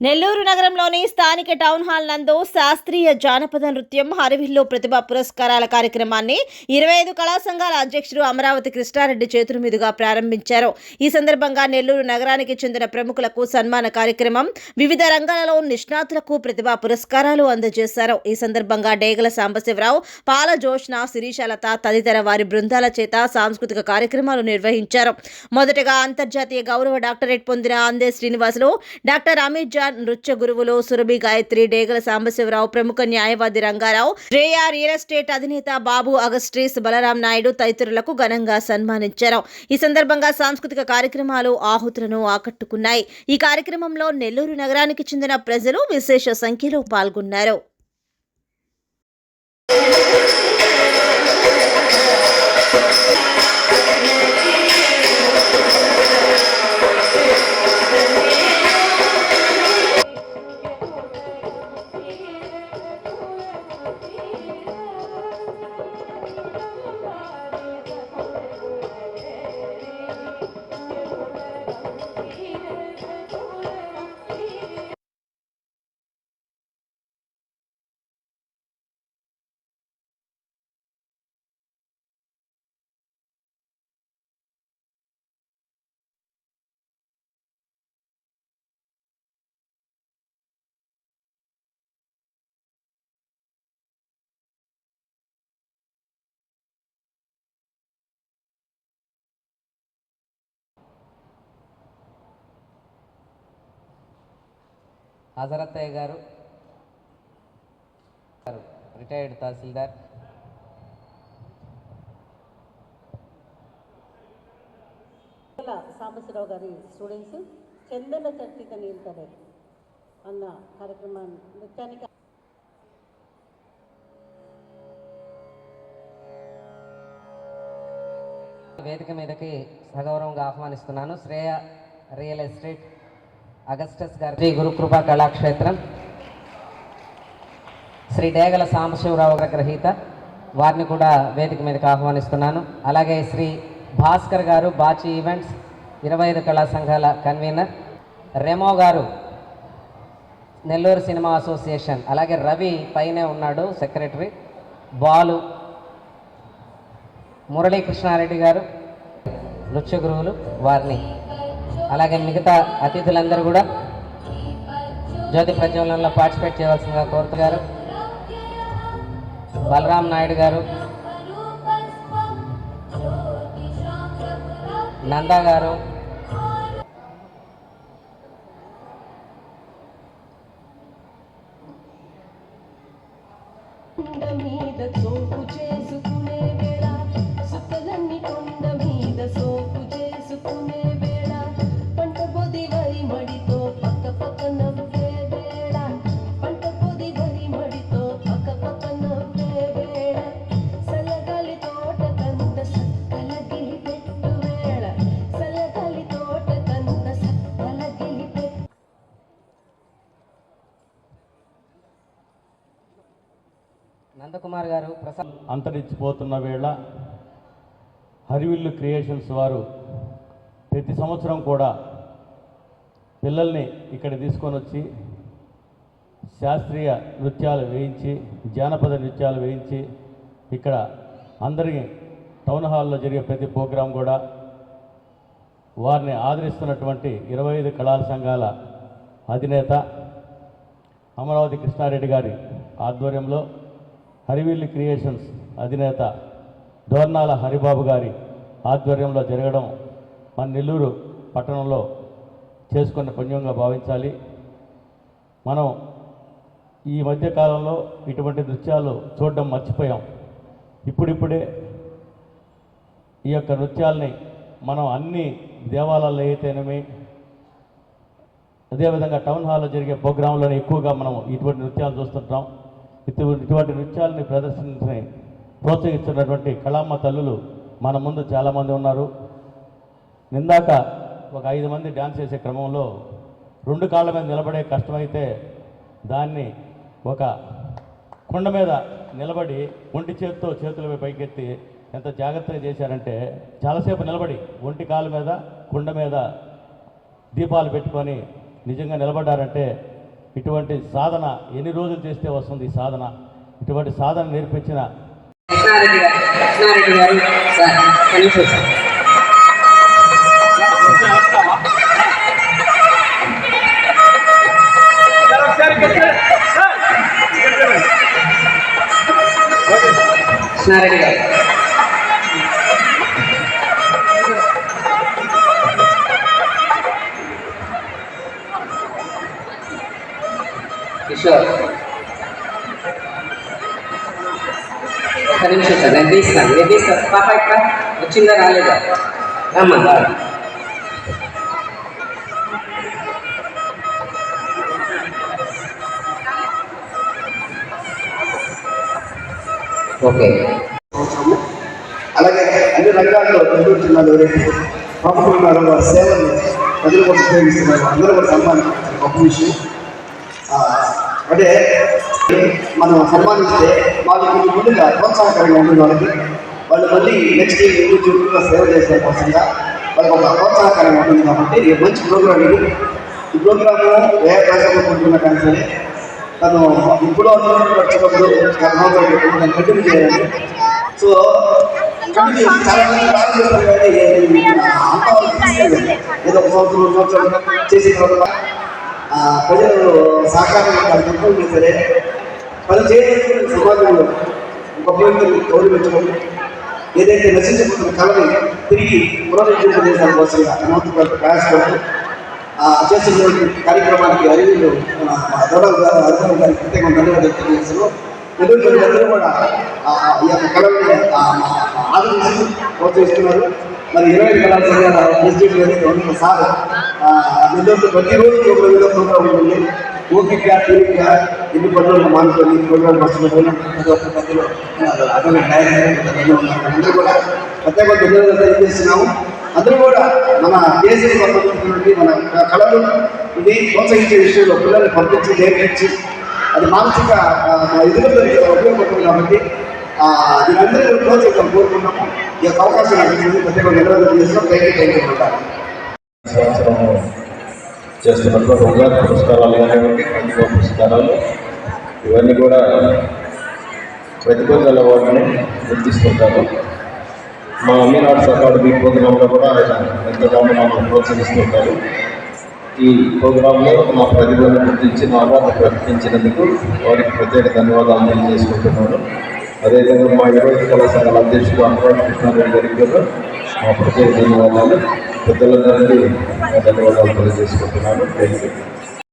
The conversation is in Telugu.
నెల్లూరు నగరంలోని స్థానిక టౌన్ హాల్ నందు శాస్త్రీయ జానపద నృత్యం హరివిల్లు ప్రతిభ పురస్కారాల కార్యక్రమాన్ని ఇరవై ఐదు కళా సంఘాల అధ్యక్షుడు అమరావతి కృష్ణారెడ్డి చేతుల మీదుగా ప్రారంభించారు. ఈ సందర్భంగా నెల్లూరు నగరానికి చెందిన ప్రముఖులకు సన్మాన కార్యక్రమం వివిధ రంగాలలో నిష్ణాతులకు ప్రతిభా పురస్కారాలు అందజేశారు. ఈ సందర్భంగా డేగల సాంబశివరావు పాల జోష్న శిరీషలత తదితర వారి బృందాల చేత సాంస్కృతిక కార్యక్రమాలు నిర్వహించారు. మొదటగా అంతర్జాతీయ గౌరవ డాక్టరేట్ పొందిన అందే శ్రీనివాసులు డాక్టర్ అమిత్ జాన్ నృత్య గురువులు సురభి గాయత్రి డేగల సాంబశివరావు ప్రముఖ న్యాయవాది రంగారావు శ్రేయా రియల్ ఎస్టేట్ అధినేత బాబు అగస్ట్రీస్ బలరాం నాయుడు తదితరులకు ఘనంగా సన్మానించారు. ఈ సందర్భంగా సాంస్కృతిక కార్యక్రమాలు ఆహుతులను ఆకట్టుకున్నాయి. ఈ కార్యక్రమంలో నెల్లూరు నగరానికి చెందిన ప్రజలు విశేష సంఖ్యలో పాల్గొన్నారు. హజరత్తయ్య గారు. రిటైర్డ్ తహసీల్దార్. సాంబశివరావు గారి స్టూడెంట్స్ చందన చర్చిత నీల్తడే అన్న కార్యక్రమాన్ని నృత్యానికి వేదిక మీదకి సగౌరవంగా ఆహ్వానిస్తున్నాను. శ్రేయ రియల్ ఎస్టేట్ అగస్టస్ గారి శ్రీ గురుకృప కళాక్షేత్రం శ్రీ డేగల సాంబశివరావు గారి గ్రహీత వారిని కూడా వేదిక మీదకి ఆహ్వానిస్తున్నాను. అలాగే శ్రీ భాస్కర్ గారు బాచి ఈవెంట్స్ ఇరవై ఐదు కళా సంఘాల కన్వీనర్ రెమో గారు నెల్లూరు సినిమా అసోసియేషన్ అలాగే రవి పైనే ఉన్నాడు సెక్రటరీ బాలు మురళీకృష్ణారెడ్డి గారు నృత్య గురువులు వారిని అలాగే మిగతా అతిథులందరూ కూడా జ్యోతి ప్రజ్వలనలో పార్టిసిపేట్ చేయవలసిందిగా కోరుతున్నారు. బలరాం నాయుడు గారు నందా గారు నందకుమార్ గారు ప్రసాద్ అంతరించిపోతున్న వేళ హరివిల్లు క్రియేషన్స్ వారు ప్రతి సంవత్సరం కూడా పిల్లల్ని ఇక్కడ తీసుకొని వచ్చి శాస్త్రీయ నృత్యాలు వేయించి జానపద నృత్యాలు వేయించి ఇక్కడ అందరికీ టౌన్ హాల్లో జరిగే ప్రతి ప్రోగ్రాం కూడా వారిని ఆదరిస్తున్నటువంటి ఇరవై ఐదు కళాల సంఘాల అధినేత అమరావతి కృష్ణారెడ్డి గారి ఆధ్వర్యంలో హరివిల్లి క్రియేషన్స్ అధినేత దోర్నాల హరిబాబు గారి ఆధ్వర్యంలో జరగడం మన నెల్లూరు పట్టణంలో చేసుకున్న పుణ్యంగా భావించాలి. మనం ఈ మధ్యకాలంలో ఇటువంటి నృత్యాలు చూడడం మర్చిపోయాం. ఇప్పుడిప్పుడే ఈ యొక్క నృత్యాల్ని మనం అన్ని దేవాలయాల్లో అయితేనేమి అదేవిధంగా టౌన్ హాల్లో జరిగే ప్రోగ్రాంలోనే ఎక్కువగా మనం ఇటువంటి నృత్యాలు చూస్తుంటాం. ఇటువంటి నృత్యాలని ప్రదర్శించి ప్రోత్సహిస్తున్నటువంటి కళామ్మ తల్లులు మన ముందు చాలామంది ఉన్నారు. నిందాక ఒక ఐదు మంది డ్యాన్స్ చేసే క్రమంలో రెండు కాళ్ళ మీద నిలబడే కష్టమైతే దాన్ని ఒక కొండ మీద నిలబడి ఒంటి చేతితో చేతుల పైకెత్తి ఎంత జాగ్రత్తగా చేశారంటే చాలాసేపు నిలబడి ఒంటి కాళ్ళ మీద కుండ మీద దీపాలు పెట్టుకొని నిజంగా నిలబడ్డారంటే ఇటువంటి సాధన ఎన్ని రోజులు చేస్తే వస్తుంది ఈ సాధన? ఇటువంటి సాధన నేర్పించిన కృష్ణారెడ్డి గారు కృష్ణారెడ్డి గారు కిషోర్ ఒక నిమిషం సార్ నేను తీస్తాను. నేను తీస్తాను. పాప ఇక్కడ వచ్చిందా రాలేదా? రమ్మా. ఓకే. అలాగే అన్ని రంగాల్లో ముందుంటున్నారు ఎవరైతే ప్రముఖులు ఉన్నారో. వారి సేవలు ప్రజల కోసం ఉపయోగిస్తున్నారు. అందరూ కూడా సన్మానించారు. గొప్ప విషయం. అంటే మనం సన్మానిస్తే వాళ్ళు కొంచెం ముందుగా ప్రోత్సాహకరంగా ఉంటుంది వాళ్ళకి వాళ్ళు మళ్ళీ నెక్స్ట్ ముందు చూపుగా సేవ చేసే కోసంగా వాళ్ళకి ఒక ప్రోత్సాహకరంగా ఉంటుంది కాబట్టి ఇది మంచి ప్రోగ్రామ్ ఇది. ఈ ప్రోగ్రాము ఏ ప్రజలు ఉంటున్నా కానీ సరే తను ఇప్పుడు వచ్చినప్పుడు దాన్ని కంటిన్యూ చేయాలి. సో కంటిన్యూ చేసి చాలా ప్లాన్ చేస్తారు కానీ ఏదో ఒక సంవత్సరం సంవత్సరం చేసిన తర్వాత ప్రజలు సహకారం కంట్రోల్ సరే పని చేయడానికి సమాజంలో గొప్ప వ్యక్తులు గౌరవించడం ఏదైతే నశించబోతున్న కళని తిరిగి పునరుద్ధరింపజేసే కోసంగా నూతన ప్రయాసపడుతూ చేస్తున్నటువంటి కార్యక్రమానికి అరవింద్ మన గౌరవ్ గారు అరవింద్ గారికి ప్రత్యేకంగా ధన్యవాదాలు తెలియజేస్తున్నాను ఎదురు అందరూ కూడా ఈ యొక్క కళని ఆదరించి ప్రోత్సహిస్తున్నారు. మరి ఇరవై కళాశాల ప్రెసిడెంట్ గారు ఉన్న సార్ నిజంతో ప్రతిరోజు ఒక విధంగా ప్రోగ్రాం ఉంటుంది ఓపిక తీరిక ఎన్ని పనులు మానుకొని ప్రోగ్రామ్ వస్తున్నప్పుడు ప్రతి ఒక్క మధ్యలో అతని అందరూ కూడా ప్రత్యేక ధన్యవాదాలు తెలియజేస్తున్నాము. అందరూ కూడా మన దేశం సంబంధించినటువంటి మన కళలు ఇది ప్రోత్సహించే విషయంలో పిల్లల్ని పంపించి నేర్పించి అది మానసిక ఆ, ఎదుగుదలకి ఉపయోగపడుతుంది కాబట్టి దీని అందరూ ప్రోత్సహిస్తాం ప్రోత్సహించాం కోరుకున్నాము ఈ యొక్క అవకాశం ప్రత్యేక ధన్యవాదాలు చేస్తున్నాం సంవత్సరం చేస్తున్నటువంటి ఉగాది పురస్కారాలు కానివ్వండి పండుగ పురస్కారాలు. ఇవన్నీ కూడా ప్రతిభ గల వాటిని గుర్తిస్తుంటారు. మా అమీన్ ఆర్ట్స్ అకాడమీ ప్రోగ్రాంలో కూడా ఆయన ఎంతగానో మమ్మల్ని ప్రోత్సహిస్తుంటారు. ఈ ప్రోగ్రాంలో మా ప్రతిభను గుర్తించి మా అవార్డు ప్రకటించినందుకు వారికి ప్రత్యేక ధన్యవాదాలు తెలియజేసుకుంటున్నాను. అదేవిధంగా మా ఇరవై కళాశాల అధ్యక్షుడు అనురాగ్ కృష్ణారెడ్డి గారికి కూడా మా ప్రత్యేక ధన్యవాదాలు. పెద్దలందరికీ ధన్యవాదాలు తెలియజేసుకుంటున్నాను. Thank you